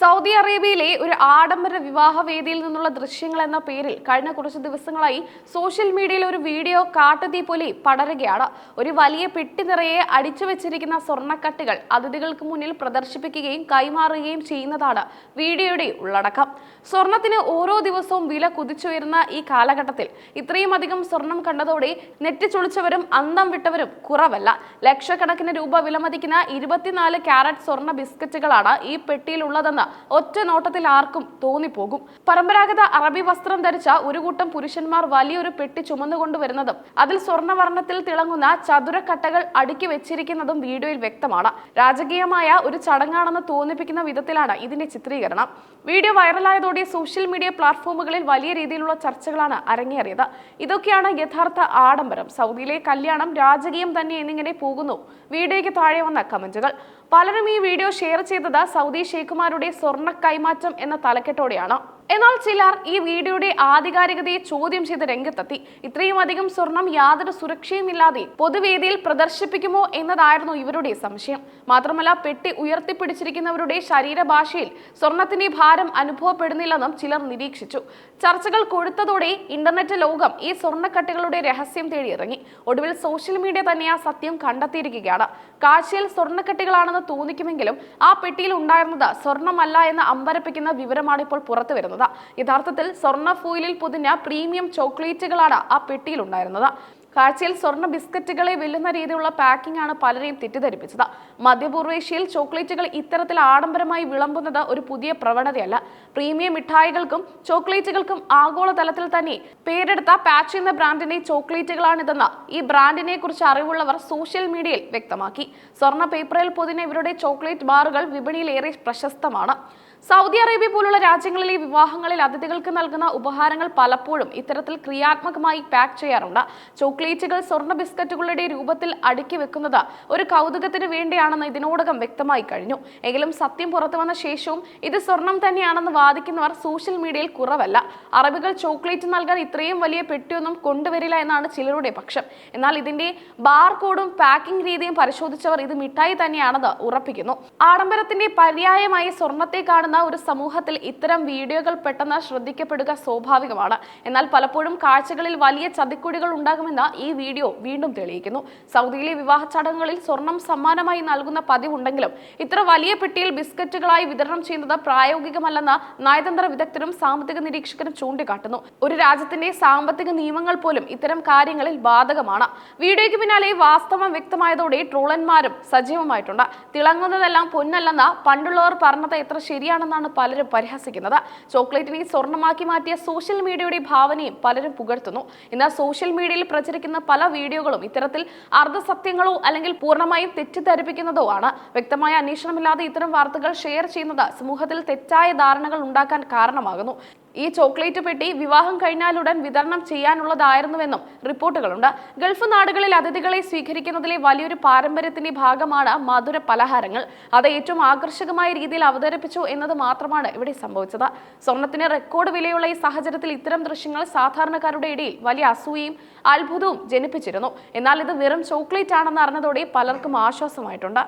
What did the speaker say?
Saudi അറേബ്യയിലെ ഒരു ആഡംബര വിവാഹ വേദിയിൽ നിന്നുള്ള ദൃശ്യങ്ങൾ എന്ന പേരിൽ കഴിഞ്ഞ കുറച്ച് ദിവസങ്ങളായി സോഷ്യൽ മീഡിയയിൽ ഒരു വീഡിയോ കാട്ടുതീ പോലെ പടരുകയാണ്. ഒരു വലിയ പെട്ടി നിറയെ അടിച്ചു വെച്ചിരിക്കുന്ന സ്വർണക്കട്ടുകൾ അതിഥികൾക്ക് മുന്നിൽ പ്രദർശിപ്പിക്കുകയും കൈമാറുകയും ചെയ്യുന്നതാണ് വീഡിയോയുടെ ഉള്ളടക്കം. സ്വർണത്തിന് ഓരോ ദിവസവും വില കുതിച്ചുയരുന്ന ഈ കാലഘട്ടത്തിൽ ഇത്രയും അധികം സ്വർണം കണ്ടതോടെ നെറ്റിച്ചുളിച്ചവരും അന്തം വിട്ടവരും കുറവല്ല. ലക്ഷക്കണക്കിന് രൂപ വിലമതിക്കുന്ന ഇരുപത്തിനാല് ക്യാരറ്റ് സ്വർണ ബിസ്ക്കറ്റുകളാണ് ഈ പെട്ടിയിലുള്ളതെന്ന് ഒറ്റ നോട്ടത്തിൽ ആർക്കും തോന്നിപ്പോകും. പരമ്പരാഗത അറബി വസ്ത്രം ധരിച്ച ഒരു കൂട്ടം പുരുഷന്മാർ വലിയൊരു പെട്ടി ചുമന്നുകൊണ്ടുവരുന്നതും അതിൽ സ്വർണവർണത്തിൽ തിളങ്ങുന്ന ചതുരക്കട്ടകൾ അടുക്കി വെച്ചിരിക്കുന്നതും വീഡിയോയിൽ വ്യക്തമാണ്. രാജകീയമായ ഒരു ചടങ്ങാണെന്ന് തോന്നിപ്പിക്കുന്ന വിധത്തിലാണ് ഇതിന്റെ ചിത്രീകരണം. വീഡിയോ വൈറലായതോടെ സോഷ്യൽ മീഡിയ പ്ലാറ്റ്ഫോമുകളിൽ വലിയ രീതിയിലുള്ള ചർച്ചകളാണ് അരങ്ങേറിയത്. ഇതൊക്കെയാണ് യഥാർത്ഥ ആഡംബരം. സൗദിയിലെ കല്യാണം രാജകീയം തന്നെ എന്നിങ്ങനെ പോകുന്നു. വീഡിയോയ്ക്ക് താഴെ വന്ന കമന്റുകൾ. പലരും ഈ വീഡിയോ ഷെയർ ചെയ്തത് സൗദി ഷെയ്ഖുമാരുടെ സ്വർണ കൈമാറ്റം എന്ന തലക്കെട്ടോടെയാണ് എന്നാൽ ചിലർ ഈ വീഡിയോയുടെ ആധികാരികതയെ ചോദ്യം ചെയ്ത് രംഗത്തെത്തി. ഇത്രയും അധികം സ്വർണം യാതൊരു സുരക്ഷയുമില്ലാതെ പൊതുവേദിയിൽ പ്രദർശിപ്പിക്കുമോ എന്നതായിരുന്നു ഇവരുടെ സംശയം. മാത്രമല്ല പെട്ടി ഉയർത്തിപ്പിടിച്ചിരിക്കുന്നവരുടെ ശരീരഭാഷയിൽ സ്വർണത്തിന്റെ ഭാരം അനുഭവപ്പെടുന്നില്ലെന്നും ചിലർ നിരീക്ഷിച്ചു. ചർച്ചകൾ കൊഴുത്തതോടെ ഇന്റർനെറ്റ് ലോകം ഈ സ്വർണക്കട്ടുകളുടെ രഹസ്യം തേടി ഇറങ്ങി. ഒടുവിൽ സോഷ്യൽ മീഡിയ തന്നെ ആ സത്യം കണ്ടെത്തിയിരിക്കുകയാണ്. കാഴ്ചയിൽ സ്വർണക്കട്ടുകളാണെന്ന് തോന്നിക്കുമെങ്കിലും ആ പെട്ടിയിൽ ഉണ്ടായിരുന്നത് സ്വർണമല്ല എന്ന് അമ്പരപ്പിക്കുന്ന വിവരമാണ് ഇപ്പോൾ പുറത്തു വരുന്നത് യഥാർത്ഥത്തിൽ സ്വർണ ഫോയിലിൽ പൊതിഞ്ഞ പ്രീമിയം ചോക്ലേറ്റുകളാണ് ആ പെട്ടിയിൽ ഉണ്ടായിരുന്നത്. കാഴ്ചയിൽ സ്വർണ ബിസ്ക്കറ്റുകളെ വെല്ലുന്ന രീതിയിലുള്ള പാക്കിംഗ് ആണ് പലരെയും തെറ്റിദ്ധരിപ്പിച്ചത്. മധ്യപൂർവേഷ്യയിൽ ചോക്ലേറ്റുകൾ ഇത്തരത്തിൽ ആഡംബരമായി വിളമ്പുന്നത് ഒരു പുതിയ പ്രവണതയല്ല. പ്രീമിയം മിഠായികൾക്കും ചോക്ലേറ്റുകൾക്കും ആഗോളതലത്തിൽ തന്നെ പേരെടുത്ത പാച്ച് എന്ന ബ്രാൻഡിന്റെ ചോക്ലേറ്റുകളാണിതെന്ന് ഈ ബ്രാൻഡിനെ കുറിച്ച് അറിവുള്ളവർ സോഷ്യൽ മീഡിയയിൽ വ്യക്തമാക്കി. സ്വർണ പേപ്പറിൽ പൊതിഞ്ഞ ഇവരുടെ ചോക്ലേറ്റ് ബാറുകൾ വിപണിയിൽ ഏറെ പ്രശസ്തമാണ്. സൗദി അറേബ്യ പോലുള്ള രാജ്യങ്ങളിലെ വിവാഹങ്ങളിൽ അതിഥികൾക്ക് നൽകുന്ന ഉപഹാരങ്ങൾ പലപ്പോഴും ഇത്തരത്തിൽ ക്രിയാത്മകമായി പാക്ക് ചെയ്യാറുണ്ട്. ചോക്ലേറ്റുകൾ സ്വർണ ബിസ്ക്കറ്റുകളുടെ രൂപത്തിൽ അടുക്കി വെക്കുന്നത് ഒരു കൗതുകത്തിന് വേണ്ടിയാണെന്ന് ഇതിനോടകം വ്യക്തമായി കഴിഞ്ഞു. എങ്കിലും സത്യം പുറത്തു വന്ന ശേഷവും ഇത് സ്വർണം തന്നെയാണെന്ന് വാദിക്കുന്നവർ സോഷ്യൽ മീഡിയയിൽ കുറവല്ല. അറബികൾ ചോക്ലേറ്റ് നൽകാൻ ഇത്രയും വലിയ പെട്ടിയൊന്നും കൊണ്ടുവരില്ല എന്നാണ് ചിലരുടെ പക്ഷം. എന്നാൽ ഇതിന്റെ ബാർ കോഡും പാക്കിംഗ് രീതിയും പരിശോധിച്ചവർ ഇത് മിഠായി തന്നെയാണെന്ന് ഉറപ്പിക്കുന്നു. ആഡംബരത്തിന്റെ പര്യായമായി സ്വർണത്തെ കാണുന്ന ഒരു സമൂഹത്തിൽ ഇത്തരം വീഡിയോകൾ പെട്ടെന്ന് ശ്രദ്ധിക്കപ്പെടുക സ്വാഭാവികമാണ്. എന്നാൽ പലപ്പോഴും കാഴ്ചകളിൽ വലിയ ചതിക്കുടികൾ ഉണ്ടാകുമെന്ന് ഈ വീഡിയോ വീണ്ടും തെളിയിക്കുന്നു. സൗദിയിലെ വിവാഹ ചടങ്ങുകളിൽ സ്വർണം സമ്മാനമായി നൽകുന്ന പതിവുണ്ടെങ്കിലും ഇത്ര വലിയ പെട്ടിയിൽ ബിസ്ക്കറ്റുകളായി വിതരണം ചെയ്യുന്നത് പ്രായോഗികമല്ലെന്ന് നയതന്ത്ര വിദഗ്ധരും സാമ്പത്തിക നിരീക്ഷകരും ചൂണ്ടിക്കാട്ടുന്നു. ഒരു രാജ്യത്തിന്റെ സാമ്പത്തിക നിയമങ്ങൾ പോലും ഇത്തരം കാര്യങ്ങളിൽ ബാധകമാണ്. വീഡിയോയ്ക്ക് പിന്നാലെ വാസ്തവം വ്യക്തമായതോടെ ട്രോളന്മാരും സജീവമായിട്ടുണ്ട്. തിളങ്ങുന്നതെല്ലാം പൊന്നല്ലെന്ന് പണ്ടുള്ളവർ പറഞ്ഞത് എത്ര ശരിയാണെന്നാണ് പലരും പരിഹസിക്കുന്നത്. ചോക്ലേറ്റിനെ സ്വർണമാക്കി മാറ്റിയ സോഷ്യൽ മീഡിയയുടെ ഭാവനയും പലരും പുകഴ്ത്തുന്നു. എന്നാൽ സോഷ്യൽ മീഡിയയിൽ പ്രചരിക്കുന്ന പല വീഡിയോകളും ഇത്തരത്തിൽ അർദ്ധസത്യങ്ങളോ അല്ലെങ്കിൽ പൂർണമായും തെറ്റിദ്ധരിപ്പിക്കുന്നതോ ആണ്. വ്യക്തമായ അന്വേഷണമില്ലാതെ ഇത്തരം വാർത്തകൾ ഷെയർ ചെയ്യുന്നത് സമൂഹത്തിൽ തെറ്റായ ധാരണകൾ ഉണ്ടാക്കാൻ കാരണമാകുന്നു. ഈ ചോക്ലേറ്റ് പെട്ടി വിവാഹം കഴിഞ്ഞാലുടൻ വിതരണം ചെയ്യാനുള്ളതായിരുന്നുവെന്നും റിപ്പോർട്ടുകളുണ്ട്. ഗൾഫ് നാടുകളിൽ അതിഥികളെ സ്വീകരിക്കുന്നതിലെ വലിയൊരു പാരമ്പര്യത്തിന്റെ ഭാഗമാണ് മധുര പലഹാരങ്ങൾ. അത് ഏറ്റവും ആകർഷകമായ രീതിയിൽ അവതരിപ്പിച്ചു എന്നത് മാത്രമാണ് ഇവിടെ സംഭവിച്ചത്. സ്വർണത്തിന് റെക്കോർഡ് വിലയുള്ള ഈ സാഹചര്യത്തിൽ ഇത്തരം ദൃശ്യങ്ങൾ സാധാരണക്കാരുടെ ഇടയിൽ വലിയ അസൂയയും അത്ഭുതവും ജനിപ്പിച്ചിരുന്നു. എന്നാൽ ഇത് വെറും ചോക്ലേറ്റ് ആണെന്ന് അറിഞ്ഞതോടെ പലർക്കും ആശ്വാസമായിട്ടുണ്ട്.